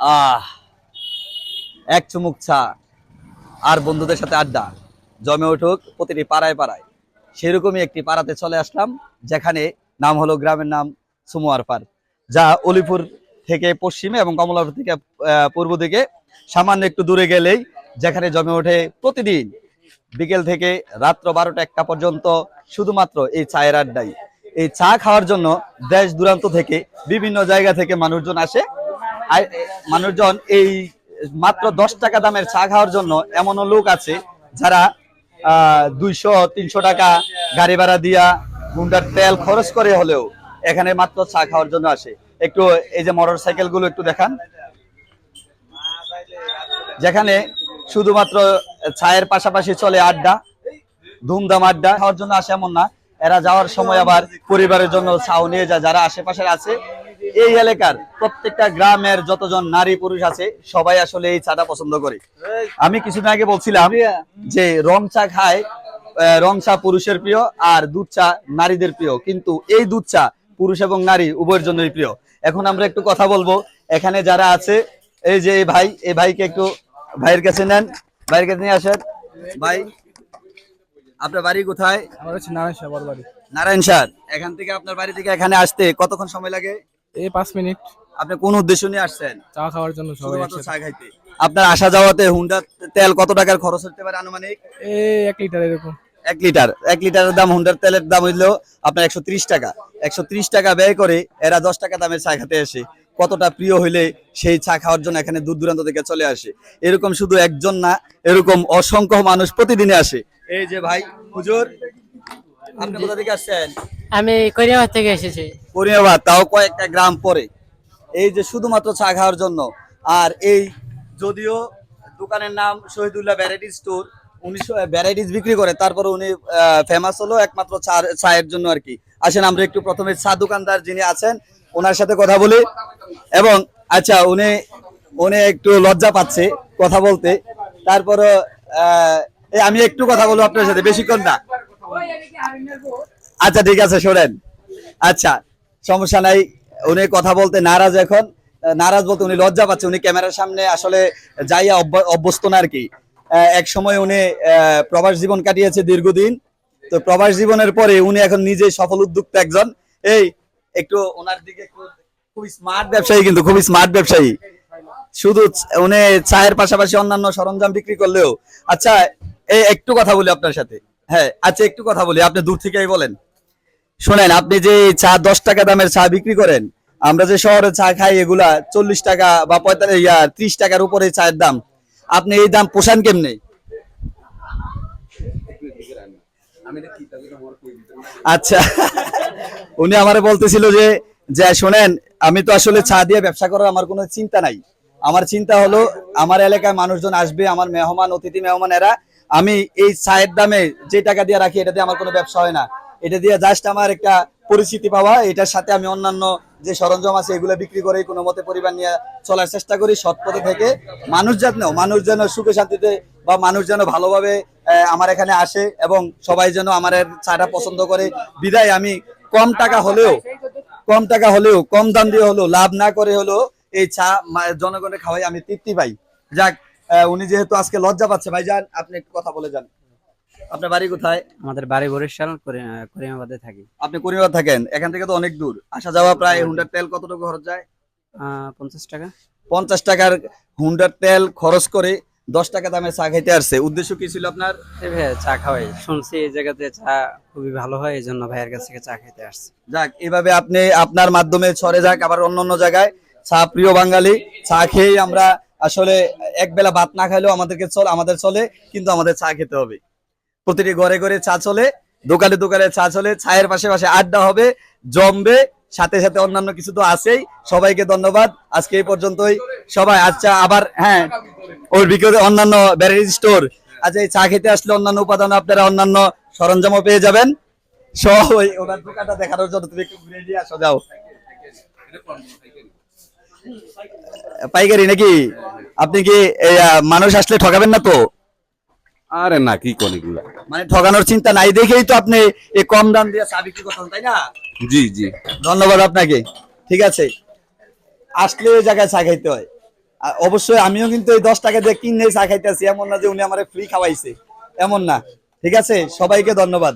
আহ, এক চুমুক চা আর বন্ধুদের সাথে আড্ডা। জমে উঠুক প্রতিটি পাড়ায় পাড়ায়। সেরকমই একটি পাড়াতে চলে আসলাম, যেখানে নাম হলো গ্রামের নাম সুমুয়ার পাড় যা অলিপুর থেকে পশ্চিমে এবং কমলাপুর থেকে পূর্ব দিকে, সামান্য একটু দূরে গেলেই যেখানে জমে ওঠে প্রতিদিন বিকেল থেকে রাত্র বারোটা একটা পর্যন্ত শুধুমাত্র এই চায়ের আড্ডাই। এই চা খাওয়ার জন্য দেশ দূরান্ত থেকে বিভিন্ন জায়গা থেকে মানুষজন আসে মানুষজন এই মাত্র দশ টাকা দামের চা খাওয়ার জন্য এমনও লোক আছে যারা দুইশো, তিনশো টাকা গাড়ি ভাড়া দিয়া গুন্ডার তেল খরচ করে হলেও এখানে মাত্র চা খাওয়ার জন্য আসে। একটু এই যে মোটর সাইকেলগুলো একটু দেখান। যেখানে শুধুমাত্র চায়ের পাশাপাশি চলে আড্ডা, ধুমধাম আড্ডা, খাওয়ার জন্য আসে এমন না। এরা যাওয়ার সময় আবার পরিবারের জন্য ছাও নিয়ে যায়, যারা আশেপাশে আছে এই এলাকার প্রত্যেকটা গ্রামের যতজন নারী পুরুষ আছে সবাই আসলে এই চাটা পছন্দ করে। আমি কিছুদিন আগে বলছিলাম যে রং চা খায় রং চা পুরুষের প্রিয় আর দুধ চা নারীদের প্রিয়। কিন্তু এই দুধ চা পুরুষ এবং নারী উভয়ের জন্যই প্রিয়। এখন আমরা একটু কথা বলব। এখানে যারা আছে এই যে এই ভাই এই ভাইকে একটু ভাইয়ের কাছে নেন। ভাইয়ের কাছে নিয়ে আসেন। ভাই আপনার বাড়ি কোথায়? আমার হচ্ছে নারায়ণ শাহ বাড়ি নারায়ণ স্যার এখান থেকে আপনার বাড়ি থেকে এখানে আসতে কতক্ষণ সময় লাগে? এই পাঁচ মিনিট। আপনি কোন উদ্দেশ্য নিয়ে আসছেন? চা খাওয়ার জন্য সবাই চা খাইতে। আপনার আসা যাওয়াতে হুন্ডা তেল কত টাকার খরচ হতে পারে আনুমানিক? এই এক লিটার এরকম। এক লিটার। এক লিটারের দাম হুন্ডার তেলের দাম হইল আপনার একশো ত্রিশ টাকা। একশো ত্রিশ টাকা ব্যয় করে এরা দশ টাকা দামের চা খেতে আসে। কতটা প্রিয় হইলে সেই চা খাওয়ার জন্য এখানে দূর দূরান্ত থেকে চলে আসে। এরকম শুধু একজন না এরকম অসংখ্য মানুষ প্রতিদিনে আসে। এই যে ভাই হুজুর আপনি কোথা থেকে আসছেন? আমি কোরিয়াবাদ থেকে এসেছি। পরিমাবাদ তাও কয়েকটা গ্রাম পরে। এই যে শুধুমাত্র চা খাওয়ার জন্য। আর এই যদিও দোকানের নাম শহীদুল্লাহ ভ্যারাইটি স্টোর, উনি ভ্যারাইটিস বিক্রি করে, তারপরে উনি ফেমাস হলো একমাত্র চা চায়ের জন্য আর কি। আসেন, আমরা একটু প্রথমে চা দোকানদার যিনি আছেন, ওনার সাথে কথা বলি। এবং আচ্ছা উনি উনি একটু লজ্জা পাচ্ছে কথা বলতে। তারপরে আমি একটু কথা বলব আপনার সাথে, বেশিক্ষণ না। আচ্ছা ঠিক আছে, শোনেন। আচ্ছা সমস্যা নাই, উনি কথা বলতে নারাজ এখন। নারাজ বলতে উনি লজ্জা পাচ্ছে, উনি ক্যামেরার সামনে আসলে যাইয়া অভ্য- অভ্যস্ত না আর কি। এক সময় উনি প্রবাস জীবন কাটিয়েছে দীর্ঘদিন। তো প্রবাস জীবনের পরে উনি এখন নিজে সফল উদ্যোক্তা একজন। এই, একটু ওনার দিকে খুবই স্মার্ট ব্যবসায়ী কিন্তু খুবই স্মার্ট ব্যবসায়ী। শুধু উনি চায়ের পাশাপাশি অন্যান্য সরঞ্জাম বিক্রি করলেও। আচ্ছা এই একটু কথা বলি আপনার সাথে। হ্যাঁ আচ্ছা একটু কথা বলি, আপনি দূর থেকেই বলেন। শোনেন, আপনি যে চা দশ টাকা দামের চা বিক্রি করেন, আমরা যে শহরে চা খাই, এগুলা চল্লিশ টাকা বা পঁয়তাল্লিশ ত্রিশ টাকার উপরে চায়ের দাম। আপনি এই দাম পোষান কেমনে? আচ্ছা উনি আমারে বলতেছিল যে যে শোনেন, আমি তো আসলে চা দিয়ে ব্যবসা করার আমার কোনো চিন্তা নাই। আমার চিন্তা হলো, আমার এলাকায় মানুষজন আসবে, আমার মেহমান, অতিথি মেহমান এরা আমি এই চায়ের দামে যে টাকা দিয়ে রাখি, এটা দিয়ে আমার কোনো ব্যবসা হয় না। এটা দিয়ে জাস্ট আমার একটা পরিচিতি পাওয়া। এটার সাথে আমি অন্যান্য যে সরঞ্জাম আছে, এগুলো বিক্রি করে কোনো মতে পরিবার নিয়ে চলার চেষ্টা করি, সৎ পথে থেকে। মানুষ যেন মানুষ যেন সুখে শান্তিতে বা মানুষ যেন ভালোভাবে আমার এখানে আসে এবং সবাই যেন আমার চাটা পছন্দ করে। বিদায়, আমি কম টাকা হলেও, কম টাকা হলেও, কম দাম দিয়ে হলেও, লাভ না করে হলেও এই চা জনগণের খাওয়াই আমি তৃপ্তি পাই। যাক উনি যেহেতু আজকে লজ্জা পাচ্ছে, ভাইজান, আপনি একটু কথা বলে যান। আপনার বাড়ি কোথায়? আমাদের বাড়ি বরিশাল করি- করিমাবাদে থাকি। আপনি করিবার থাকেন? এখান থেকে তো অনেক দূর। আসা যাওয়া প্রায় হুন্ডার তেল কতটুকু খরচ যায়? পঞ্চাশ টাকা। পঞ্চাশ টাকার হুন্ডার তেল খরচ করে দশ টাকা দামে চা খাইতে আসছে। উদ্দেশ্য কি ছিল আপনার? চা খাওয়াই। শুনছি এই জায়গাতে চা খুবই ভালো হয় এই জন্য ভাইয়ের কাছ থেকে চা খেতে আসছে। যাক এভাবে আপনি আপনার মাধ্যমে ছড়ে যাক আবার অন্য অন্য জায়গায়। চা প্রিয় বাঙালি চা খেয়েই আমরা আসলে এক বেলা ভাত না খাইলেও আমাদেরকে চল আমাদের চলে কিন্তু আমাদের চা খেতে হবে। প্রতিটি ঘরে ঘরে চা চলে, দোকানে দোকানে চা চলে চায়ের পাশে পাশে আড্ডা হবে, জমবে, সাথে সাথে অন্যান্য কিছু তো আছেই। সবাইকে ধন্যবাদ। আজকে এই পর্যন্তই। সবাই আচ্ছা আবার হ্যাঁ ওর বিক্রি অন্যান্য ব্যারারি স্টোর আচ্ছা এই চা খেতে আসলে অন্যান্য উপাদান আপনারা অন্যান্য সরঞ্জামও পেয়ে যাবেন। সব ওই ওনার দোকানটা দেখানোর জন্য তুমি একটু ঘুরে আসো, যাও। পাইকারি নাকি? আপনি কি মানুষ আসলে ঠকাবেন না তো? আরে না কি কোন এগুলা? মানে ঠকানোর চিন্তা নাই দেখেই তো আপনি এই কম দাম দিয়ে চা বিক্রি করতেন তাই না? জি জি। ধন্যবাদ আপনাকে। ঠিক আছে। আসলে ওই জায়গায় চা খাইতে হয়। আর অবশ্যই আমিও কিন্তু এই দশ টাকা দিয়ে কিনে চা খাইতেছি এমন না যে উনি আমার ফ্রি খাওয়াইছে। এমন না। ঠিক আছে? সবাইকে ধন্যবাদ।